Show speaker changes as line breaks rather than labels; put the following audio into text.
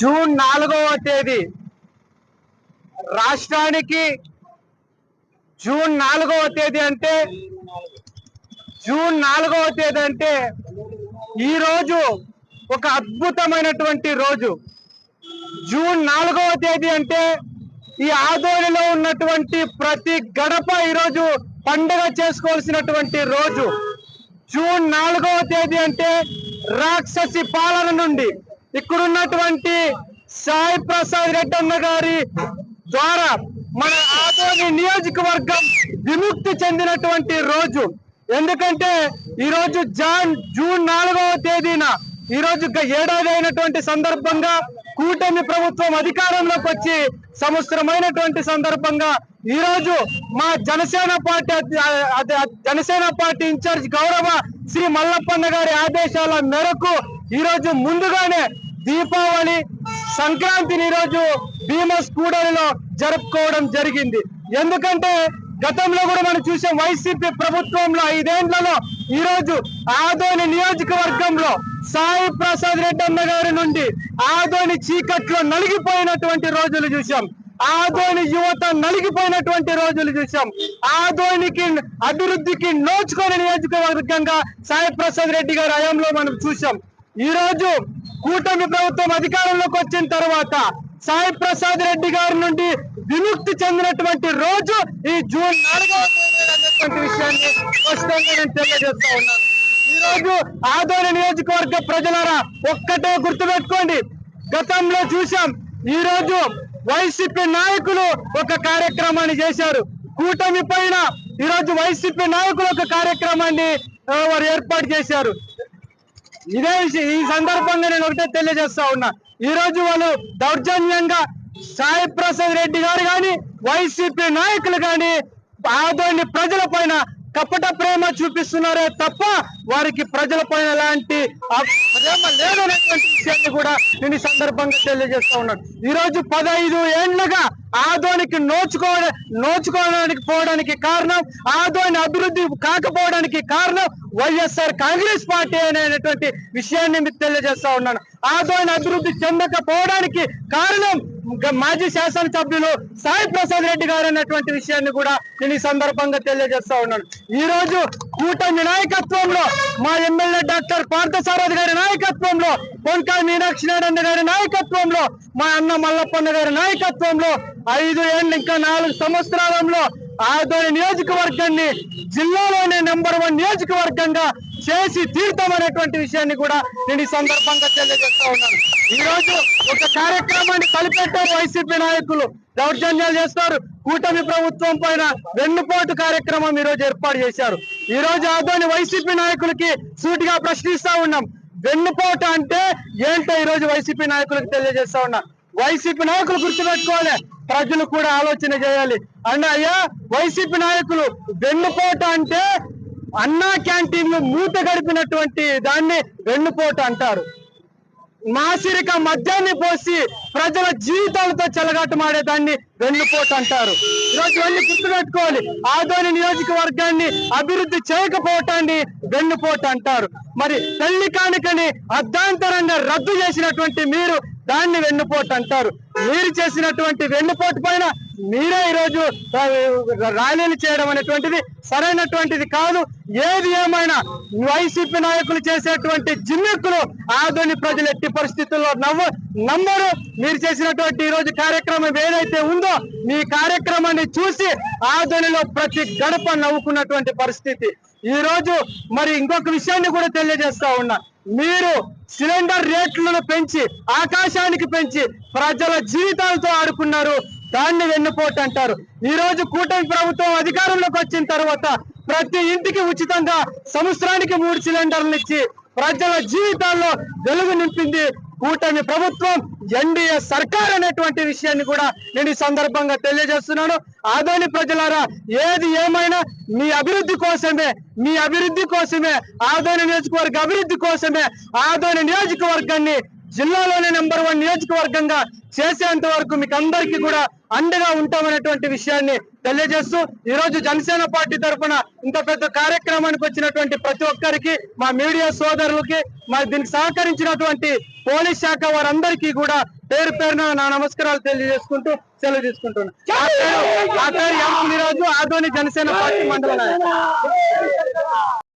June నాలుగవ తేదీ. రాష్ట్రానికి జూన్ నాలుగవ తేదీ అంటే జూన్ నాలుగవ తేదీ అంటే ఈ రోజు ఒక అద్భుతమైనటువంటి రోజు. జూన్ నాలుగవ తేదీ అంటే ఈ ఆదోళిలో ఉన్నటువంటి ప్రతి గడప ఈరోజు పండుగ చేసుకోవాల్సినటువంటి రోజు. జూన్ నాలుగవ తేదీ అంటే రాక్షసి పాలన నుండి ఇక్కడున్నటువంటి సాయి ప్రసాద్ రెడ్డన్న గారి ద్వారా మన ఆదోని నియోజకవర్గం విముక్తి చెందినటువంటి రోజు. ఎందుకంటే ఈ రోజు జాన్ జూన్ నాలుగవ తేదీన ఈ రోజు గ- ఏడాది అయినటువంటి సందర్భంగా కూటమి ప్రభుత్వం అధికారంలోకి వచ్చి సంవత్సరమైనటువంటి సందర్భంగా ఈ రోజు మా Janasena party Janasena party in charge గౌరవ శ్రీ మల్లప్పన్న గారి ఆదేశాల మేరకు ఈ రోజు ముందుగానే దీపావళి సంక్రాంతిని ఈరోజు రోజు భీమస్ జరుపుకోవడం జరిగింది. ఎందుకంటే గతంలో కూడా మనం చూసాం వైసీపీ ప్రభుత్వంలో ఐదేండ్లలో ఈ రోజు ఆదోని నియోజకవర్గంలో సాయి ప్రసాద్ రెడ్డి అన్న గారి నుండి ఆదోని చీకట్లో నలిగిపోయినటువంటి రోజులు చూసాం. ఆదోని యువత నలిగిపోయినటువంటి రోజులు చూసాం. ఆదోనికి అభివృద్ధికి నోచుకొని నియోజకవర్గంగా సాయి ప్రసాద్ రెడ్డి గారి హయాంలో మనం చూసాం. ఈ రోజు కూటమి ప్రభుత్వం అధికారంలోకి వచ్చిన తర్వాత సాయి ప్రసాద్ రెడ్డి గారి నుండి విముక్తి చెందినటువంటి రోజు ఈ జూన్ నాలుగవ తేదీ విషయాన్ని స్పష్టంగా నేను తెలియజేస్తా ఉన్నాను. ఈ రోజు ఆదోని నియోజకవర్గ ప్రజలారా ఒక్కటే గుర్తుపెట్టుకోండి. గతంలో చూసాం ఈ రోజు వైసీపీ నాయకులు ఒక కార్యక్రమాన్ని చేశారు. కూటమి పైన ఈ రోజు వైసీపీ నాయకులు ఒక కార్యక్రమాన్ని వారు ఏర్పాటు చేశారు. ఇదే విషయం ఈ సందర్భంగా నేను ఒకటే తెలియజేస్తా ఉన్నా. ఈ రోజు వాళ్ళు దౌర్జన్యంగా సాయి ప్రసాద్ రెడ్డి గారు కానీ వైసీపీ నాయకులు కానీ ఆదోని ప్రజల పైన కపట ప్రేమ చూపిస్తున్నారే తప్ప వారికి ప్రజల పైన ఎలాంటి ప్రేమ లేదనేటువంటి విషయాన్ని కూడా నేను ఈ సందర్భంగా తెలియజేస్తా ఉన్నాను. ఈ రోజు పదహైదు ఏండ్లుగా ఆదోనికి నోచుకో నోచుకోవడానికి పోవడానికి కారణం ఆదోని అభివృద్ధి కాకపోవడానికి కారణం వైఎస్ఆర్ కాంగ్రెస్ పార్టీ అనేటువంటి విషయాన్ని మీకు తెలియజేస్తా ఉన్నాను. ఆదోని అభివృద్ధి చెందకపోవడానికి కారణం మాజీ శాసనసభ్యులు సాయి ప్రసాద్ రెడ్డి గారు అన్నటువంటి విషయాన్ని కూడా నేను ఈ సందర్భంగా తెలియజేస్తా ఉన్నాను. ఈ రోజు కూటమి నాయకత్వంలో మా ఎమ్మెల్యే డాక్టర్ పార్థసారథి గారి నాయకత్వంలో కొంకా మీనాక్షి నారాయణ గారి నాయకత్వంలో మా అన్న మల్లప్పన్న గారి నాయకత్వంలో ఐదు ఏళ్ళు ఇంకా నాలుగు సంవత్సరాలలో ఆదోని నియోజకవర్గాన్ని జిల్లాలోనే నెంబర్ వన్ నియోజకవర్గంగా చేసి తీర్థమనేటువంటి విషయాన్ని కూడా నేను ఈ సందర్భంగా తెలియజేస్తా ఉన్నాను. ఈ రోజు ఒక కార్యక్రమాన్ని కలిపెట్టారు వైసీపీ నాయకులు దౌర్జన్యాలు చేస్తారు. కూటమి ప్రభుత్వం పైన వెన్నుపోటు కార్యక్రమం ఈ రోజు ఏర్పాటు చేశారు. ఈ రోజు ఆదోని వైసీపీ నాయకులకి సూటిగా ప్రశ్నిస్తా ఉన్నాం. వెన్నుపోటు అంటే ఏంటో ఈ రోజు వైసీపీ నాయకులకు తెలియజేస్తా ఉన్నా. వైసీపీ నాయకులు గుర్తుపెట్టుకోవాలి. ప్రజలు కూడా ఆలోచన చేయాలి. అన్న అయ్యా వైసీపీ నాయకులు వెన్నుపోట అంటే అన్నా క్యాంటీన్లు మూత గడిపినటువంటి దాన్ని వెన్నుపోట అంటారు. మాసిరిక మద్యాన్ని పోసి ప్రజల జీవితాలతో చెలగాటమాడే దాన్ని వెన్నుపోటు అంటారు. ఈరోజు వెళ్ళి గుర్తుపెట్టుకోవాలి. ఆదోని నియోజకవర్గాన్ని అభివృద్ధి చేయకపోవటాన్ని వెన్నుపోటు అంటారు. మరి తల్లి కానుకని అర్ధాంతరంగా రద్దు చేసినటువంటి మీరు దాన్ని వెన్నుపోటు అంటారు. మీరు చేసినటువంటి వెన్నుపోటు పైన మీరే ఈరోజు ర్యాలీలు చేయడం అనేటువంటిది సరైనటువంటిది కాదు. ఏది ఏమైనా వైసీపీ నాయకులు చేసేటువంటి జిమ్మెక్కులు ఆదోని ప్రజలు ఎట్టి పరిస్థితుల్లో నవ్వు నమ్మరు. మీరు చేసినటువంటి ఈరోజు కార్యక్రమం ఏదైతే ఉందో మీ కార్యక్రమాన్ని చూసి ఆదోనిలో ప్రతి గడప నవ్వుకున్నటువంటి పరిస్థితి. ఈ రోజు మరి ఇంకొక విషయాన్ని కూడా తెలియజేస్తా ఉన్నా. మీరు సిలిండర్ రేట్లను పెంచి ఆకాశానికి పెంచి ప్రజల జీవితాలతో ఆడుకున్నారు. దాన్ని వెన్నుపోటు అంటారు. ఈ రోజు కూటమి ప్రభుత్వం అధికారంలోకి వచ్చిన తర్వాత ప్రతి ఇంటికి ఉచితంగా సంవత్సరానికి మూడు సిలిండర్లు ఇచ్చి ప్రజల జీవితాల్లో వెలుగు నింపింది కూటమి ప్రభుత్వం. ఎన్డీఏ సర్కార్ అనేటువంటి విషయాన్ని కూడా నేను ఈ సందర్భంగా తెలియజేస్తున్నాను. ఆదోని ప్రజలారా ఏది ఏమైనా మీ అభివృద్ధి కోసమే మీ అభివృద్ధి కోసమే ఆదోని నియోజకవర్గ అభివృద్ధి కోసమే ఆదోని నియోజకవర్గాన్ని జిల్లాలోనే నెంబర్ వన్ నియోజకవర్గంగా చేసేంత వరకు మీకు అందరికీ కూడా అండగా ఉంటామనేటువంటి విషయాన్ని తెలియజేస్తూ ఈ రోజు జనసేన పార్టీ తరఫున ఇంత పెద్ద కార్యక్రమానికి వచ్చినటువంటి ప్రతి ఒక్కరికి మా మీడియా సోదరులకి మా దీనికి సహకరించినటువంటి పోలీస్ శాఖ వారందరికీ కూడా పేరు పేరున నా నమస్కారాలు తెలియజేసుకుంటూ సెలవు తీసుకుంటున్నాను నా పేరు- నా పేరు ఎం పులిరాజు ఆదోని జనసేన పార్టీ మండల.